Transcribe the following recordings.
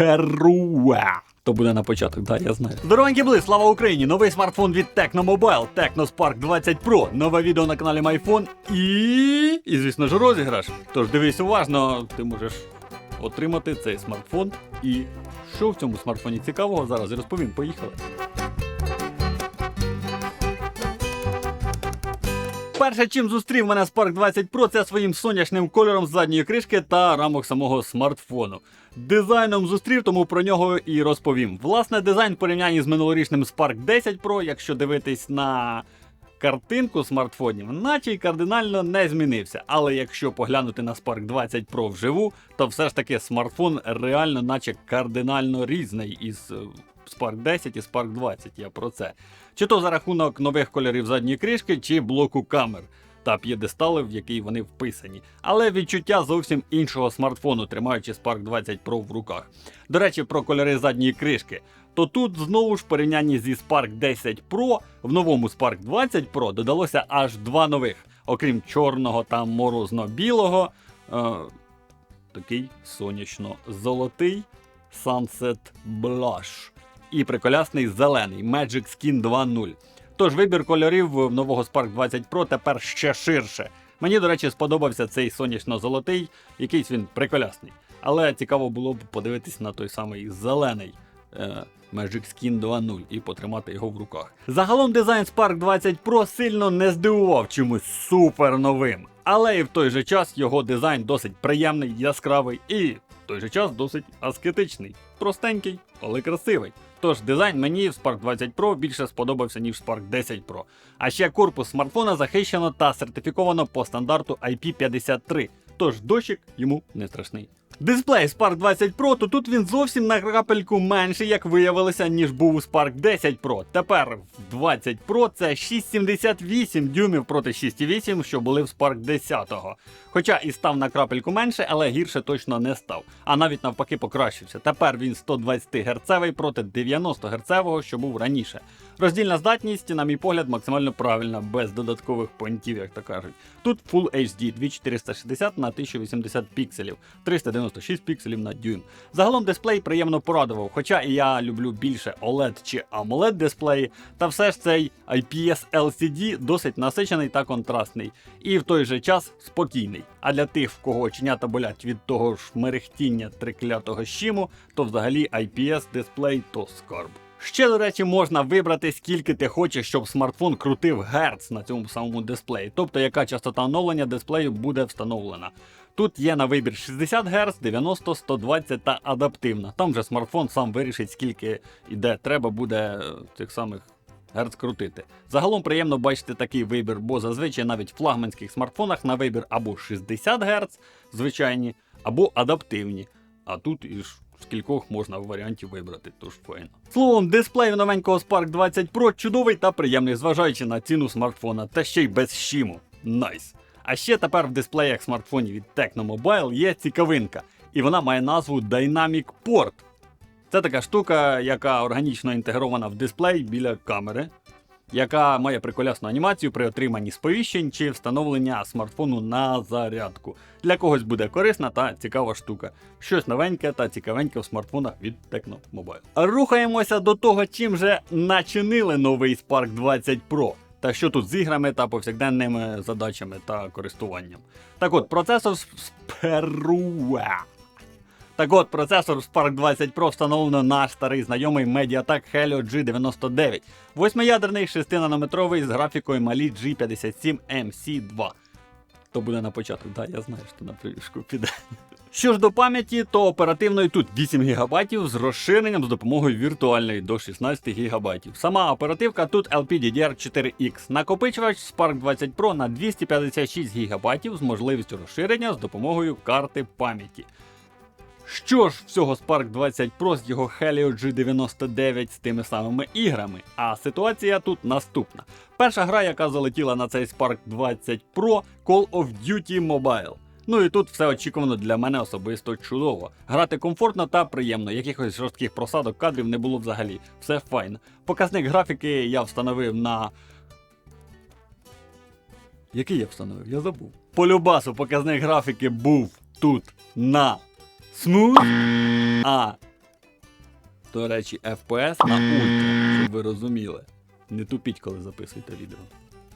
сперуа. То буде на початок, так, я знаю. Здоровенькі були, слава Україні! Новий смартфон від Tecno Mobile, Tecno Spark 20 Pro, нове відео на каналі MyPhone і. І, звісно ж, розіграш. Тож дивись уважно, ти можеш отримати цей смартфон. І що в цьому смартфоні цікавого, зараз розповім. Поїхали. Перше, чим зустрів мене Spark 20 Pro, це своїм сонячним кольором задньої кришки та рамок самого смартфону. Дизайном зустрів, тому про нього і розповім. Власне, дизайн в порівнянні з минулорічним Spark 10 Pro, якщо дивитись на картинку смартфонів, наче й кардинально не змінився. Але якщо поглянути на Spark 20 Pro вживу, то все ж таки смартфон реально, наче кардинально різний із е, Spark 10 і Spark 20. Я про це. Чи то за рахунок нових кольорів задньої кришки, чи блоку камер та п'єдестали, в який вони вписані. Але відчуття зовсім іншого смартфону, тримаючи Spark 20 Pro в руках. До речі, про кольори задньої кришки. То тут знову ж в порівнянні зі Spark 10 Pro в новому Spark 20 Pro додалося аж два нових, окрім чорного та морозно-білого. Е, такий сонячно-золотий Sunset Blush і приколясний зелений Magic Skin 2.0. Тож вибір кольорів в нового Spark 20 Pro тепер ще ширше. Мені, до речі, сподобався цей сонячно-золотий, якийсь він приколясний. Але цікаво було б подивитись на той самий зелений е, Magic Skin 2.0 і потримати його в руках. Загалом дизайн Spark 20 Pro сильно не здивував чимось супер новим. Але і в той же час його дизайн досить приємний, яскравий і в той же час досить аскетичний. Простенький, але красивий. Тож дизайн мені в Spark 20 Pro більше сподобався, ніж Spark 10 Pro. А ще корпус смартфона захищено та сертифіковано по стандарту IP53. Тож дощик йому не страшний. Дисплей Spark 20 Pro, то тут він зовсім на крапельку менший, як виявилося, ніж був у Spark 10 Pro. Тепер в 20 Pro це 6,78 дюймів проти 6,8, що були в Spark 10. Хоча і став на крапельку менше, але гірше точно не став. А навіть навпаки покращився. Тепер він 120 Гц проти 90 Гц, що був раніше. Роздільна здатність, на мій погляд, максимально правильна, без додаткових понтів, як то кажуть. Тут Full HD 2460 на 1080 пікселів, 396 пікселів на дюйм. Загалом дисплей приємно порадував, хоча і я люблю більше OLED чи AMOLED дисплеї, та все ж цей IPS LCD досить насичений та контрастний, і в той же час спокійний. А для тих, в кого оченята болять від того ж мерехтіння триклятого щиму, то взагалі IPS дисплей то скарб. Ще, до речі, можна вибрати, скільки ти хочеш, щоб смартфон крутив герц на цьому самому дисплеї, тобто яка частота оновлення дисплею буде встановлена. Тут є на вибір 60 Гц, 90, 120 та адаптивна. Там же смартфон сам вирішить, скільки і де треба буде е, цих самих герц крутити. Загалом приємно бачити такий вибір, бо зазвичай навіть в флагманських смартфонах на вибір або 60 Гц звичайні, або адаптивні. А тут і ж скількох можна варіантів вибрати, тож файно. Словом, дисплей новенького Spark 20 Pro чудовий та приємний, зважаючи на ціну смартфона, та ще й без щиму. Найс. А ще тепер в дисплеях смартфонів від Tecno Mobile є цікавинка, і вона має назву Dynamic Port. Це така штука, яка органічно інтегрована в дисплей біля камери, яка має приколясну анімацію при отриманні сповіщень чи встановлення смартфону на зарядку. Для когось буде корисна та цікава штука. Щось новеньке та цікавеньке в смартфонах від Tecno Mobile. Рухаємося до того, чим же начинили новий Spark 20 Pro. Та що тут з іграми та повсякденними задачами та користуванням. Так от, процесор Sperua. Так от, процесор Spark 20 Pro встановлено наш старий знайомий Mediatek Helio G99. Восьмиядерний 6-нанометровий з графікою Mali G57 MC2. То буде на початку, так, я знаю, що на прев'юшку піде. Що ж до пам'яті, то оперативної тут 8 ГБ з розширенням з допомогою віртуальної до 16 ГБ. Сама оперативка тут LPDDR4X. Накопичувач Spark 20 Pro на 256 ГБ з можливістю розширення з допомогою карти пам'яті. Що ж всього Spark 20 Pro з його Helio G99 з тими самими іграми? А ситуація тут наступна. Перша гра, яка залетіла на цей Spark 20 Pro Call of Duty Mobile. Ну і тут все очікувано для мене особисто чудово. Грати комфортно та приємно, якихось жорстких просадок кадрів не було взагалі. Все файн. Показник графіки я встановив на. Який я встановив? Я забув. По любасу показник графіки був тут на Smooth. А До речі, FPS на ультра, щоб ви розуміли. Не тупіть, коли записуєте відео.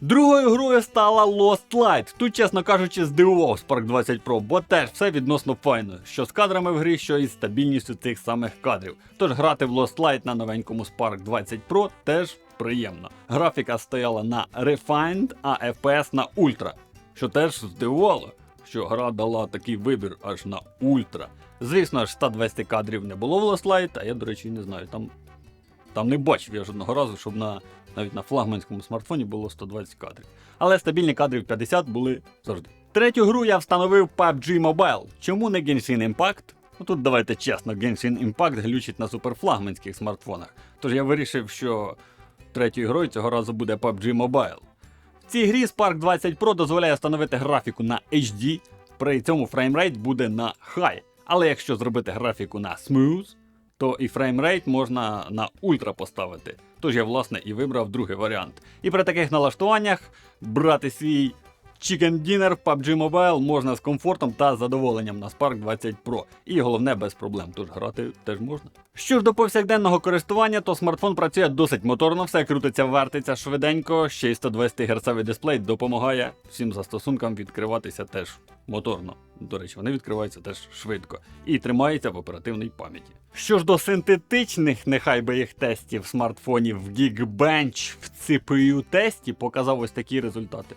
Другою грою стала Lost Light. Тут, чесно кажучи, здивував Spark 20 Pro, бо теж все відносно файно, що з кадрами в грі, що із стабільністю цих самих кадрів. Тож грати в Lost Light на новенькому Spark 20 Pro теж приємно. Графіка стояла на Refined, а FPS на Ultra, що теж здивувало, що гра дала такий вибір аж на Ultra. Звісно ж, 120 кадрів не було в Lost Light, а я, до речі, не знаю, там, там не бачив я жодного разу, щоб на навіть на флагманському смартфоні було 120 кадрів. Але стабільні кадри в 50 були завжди. Третю гру я встановив PUBG Mobile. Чому не Genshin Impact? Ну тут давайте чесно, Genshin Impact глючить на суперфлагманських смартфонах. Тож я вирішив, що третьою грою цього разу буде PUBG Mobile. В цій грі Spark 20 Pro дозволяє встановити графіку на HD, при цьому фреймрейт буде на High. Але якщо зробити графіку на Smooth, то і фреймрейт можна на ультра поставити. Тож я, власне, і вибрав другий варіант. І при таких налаштуваннях брати свій Chicken Dinner в PUBG Mobile можна з комфортом та задоволенням на Spark 20 Pro. І головне без проблем, тож грати теж можна. Що ж до повсякденного користування, то смартфон працює досить моторно, все крутиться, вертиться швиденько, ще й 120 Гц дисплей допомагає всім застосункам відкриватися теж моторно. До речі, вони відкриваються теж швидко і тримаються в оперативній пам'яті. Що ж до синтетичних, нехай би їх тестів смартфонів Geekbench в CPU тесті показав ось такі результати.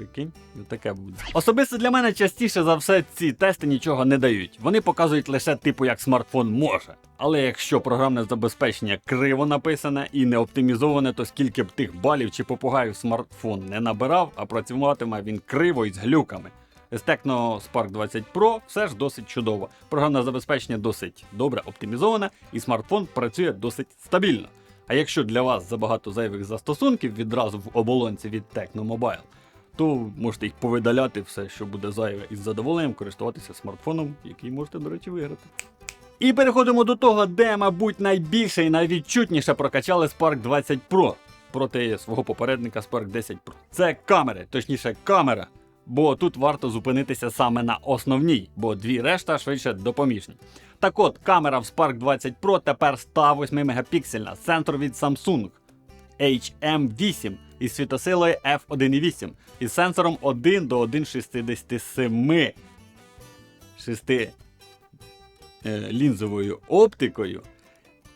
Прикинь, ну таке буде. Особисто для мене частіше за все ці тести нічого не дають. Вони показують лише типу, як смартфон може. Але якщо програмне забезпечення криво написане і не оптимізоване, то скільки б тих балів чи попугаїв смартфон не набирав, а працюватиме він криво і з глюками. З Tecno Spark 20 Pro все ж досить чудово. Програмне забезпечення досить добре оптимізоване, і смартфон працює досить стабільно. А якщо для вас забагато зайвих застосунків відразу в оболонці від Tecno Mobile, то можете їх повидаляти все, що буде зайве, і з задоволенням користуватися смартфоном, який можете, до речі, виграти. І переходимо до того, де, мабуть, найбільше і найвідчутніше прокачали Spark 20 Pro проти свого попередника Spark 10 Pro. Це камери, точніше, камера. Бо тут варто зупинитися саме на основній, бо дві решта швидше допоміжні. Так от, камера в Spark 20 Pro тепер 108 мегапіксельна, сенсор від Samsung HM8 із світосилою f1.8 із сенсором 1 до 1,67 6 е, лінзовою оптикою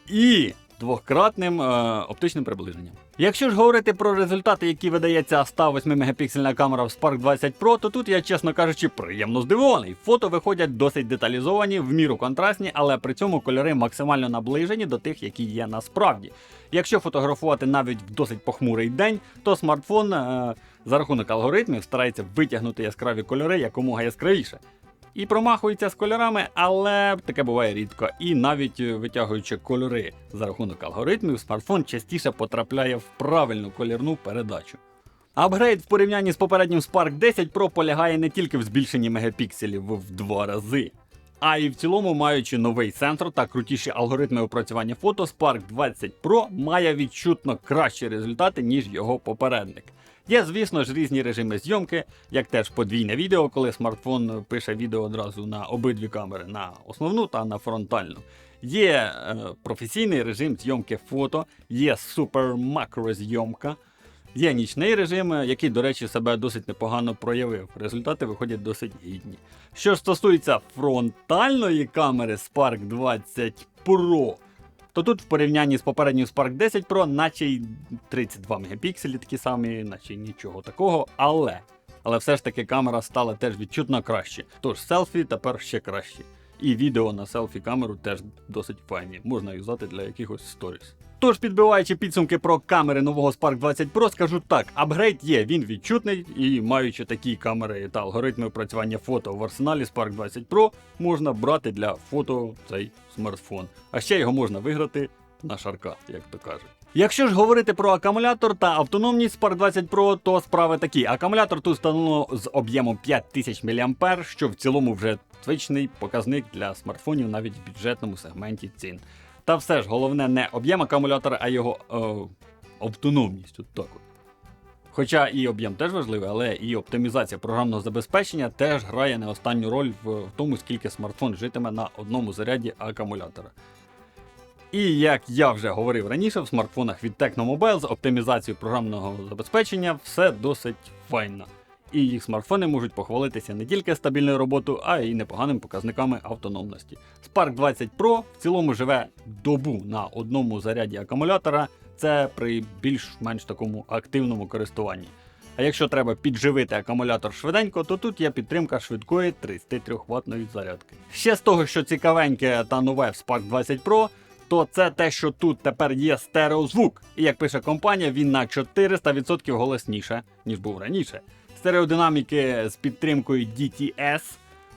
і двократним е, оптичним приближенням. Якщо ж говорити про результати, які видає ця 108 мегапіксельна камера в Spark 20 Pro, то тут я, чесно кажучи, приємно здивований. Фото виходять досить деталізовані, в міру контрастні, але при цьому кольори максимально наближені до тих, які є насправді. Якщо фотографувати навіть в досить похмурий день, то смартфон е, за рахунок алгоритмів старається витягнути яскраві кольори якомога яскравіше. І промахується з кольорами, але таке буває рідко. І навіть е, витягуючи кольори за рахунок алгоритмів, смартфон частіше потрапляє в правильну колірну передачу. Апгрейд в порівнянні з попереднім Spark 10 Pro полягає не тільки в збільшенні мегапікселів в два рази, а й в цілому, маючи новий сенсор та крутіші алгоритми опрацювання фото, Spark 20 Pro має відчутно кращі результати, ніж його попередник. Є, звісно ж, різні режими зйомки, як теж подвійне відео, коли смартфон пише відео одразу на обидві камери, на основну та на фронтальну. Є е, професійний режим зйомки фото, є супер макрозйомка, є нічний режим, е, який, до речі, себе досить непогано проявив. Результати виходять досить гідні. Що ж стосується фронтальної камери Spark 20 Pro, то тут в порівнянні з попереднім Spark 10 Pro, наче й 32 мегапікселі такі самі, наче й нічого такого, але. Але все ж таки камера стала теж відчутно краще. Тож селфі тепер ще краще. І відео на селфі камеру теж досить файні, можна юзати для якихось сторіс. Тож, підбиваючи підсумки про камери нового Spark 20 Pro, скажу так: апгрейд є, він відчутний, і маючи такі камери та алгоритми опрацювання фото в арсеналі Spark 20 Pro, можна брати для фото цей смартфон. А ще його можна виграти на шарка, як то кажуть. Якщо ж говорити про акумулятор та автономність Spark 20 Pro, то справи такі. Акумулятор тут встановлено з об'ємом 5000 мА, що в цілому вже звичний показник для смартфонів навіть в бюджетному сегменті цін. Та все ж головне не об'єм акумулятора, а його е, автономність. От так от. Хоча і об'єм теж важливий, але і оптимізація програмного забезпечення теж грає не останню роль в тому, скільки смартфон житиме на одному заряді акумулятора. І як я вже говорив раніше, в смартфонах від Tecno Mobile з оптимізацією програмного забезпечення все досить файно. І їх смартфони можуть похвалитися не тільки стабільною роботою, а й непоганими показниками автономності. Spark 20 Pro в цілому живе добу на одному заряді акумулятора, це при більш-менш такому активному користуванні. А якщо треба підживити акумулятор швиденько, то тут є підтримка швидкої 33 ваттної зарядки. Ще з того, що цікавеньке та нове в Spark 20 Pro, то це те, що тут тепер є стереозвук. І як пише компанія, він на 400% голосніше, ніж був раніше. Стереодинаміки з підтримкою DTS.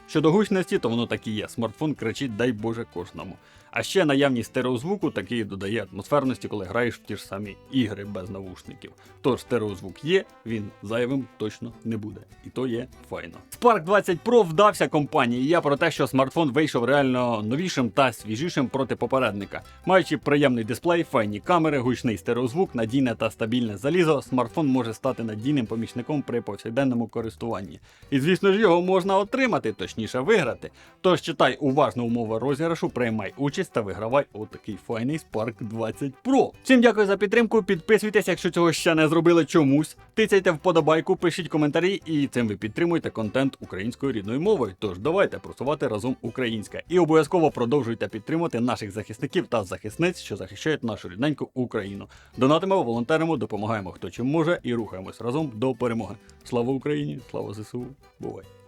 Щодо гучності, то воно так і є. Смартфон кричить дай Боже кожному. А ще наявність стереозвуку такий додає атмосферності, коли граєш в ті ж самі ігри без навушників. Тож стереозвук є, він зайвим точно не буде. І то є файно. Spark 20 Pro вдався компанії. Я про те, що смартфон вийшов реально новішим та свіжішим проти попередника. Маючи приємний дисплей, файні камери, гучний стереозвук, надійне та стабільне залізо, смартфон може стати надійним помічником при повсякденному користуванні. І звісно ж його можна отримати, точніше виграти. Тож читай уважно умови розіграшу, приймай участь та вигравай отакий файний Spark 20 Pro. Всім дякую за підтримку. Підписуйтесь, якщо цього ще не зробили чомусь. Тицяйте вподобайку, пишіть коментарі, і цим ви підтримуєте контент українською рідною мовою. Тож давайте просувати разом українське. І обов'язково продовжуйте підтримувати наших захисників та захисниць, що захищають нашу рідненьку Україну. Донатимо, волонтеримо, допомагаємо хто чим може і рухаємось разом до перемоги. Слава Україні! Слава ЗСУ! Бувай!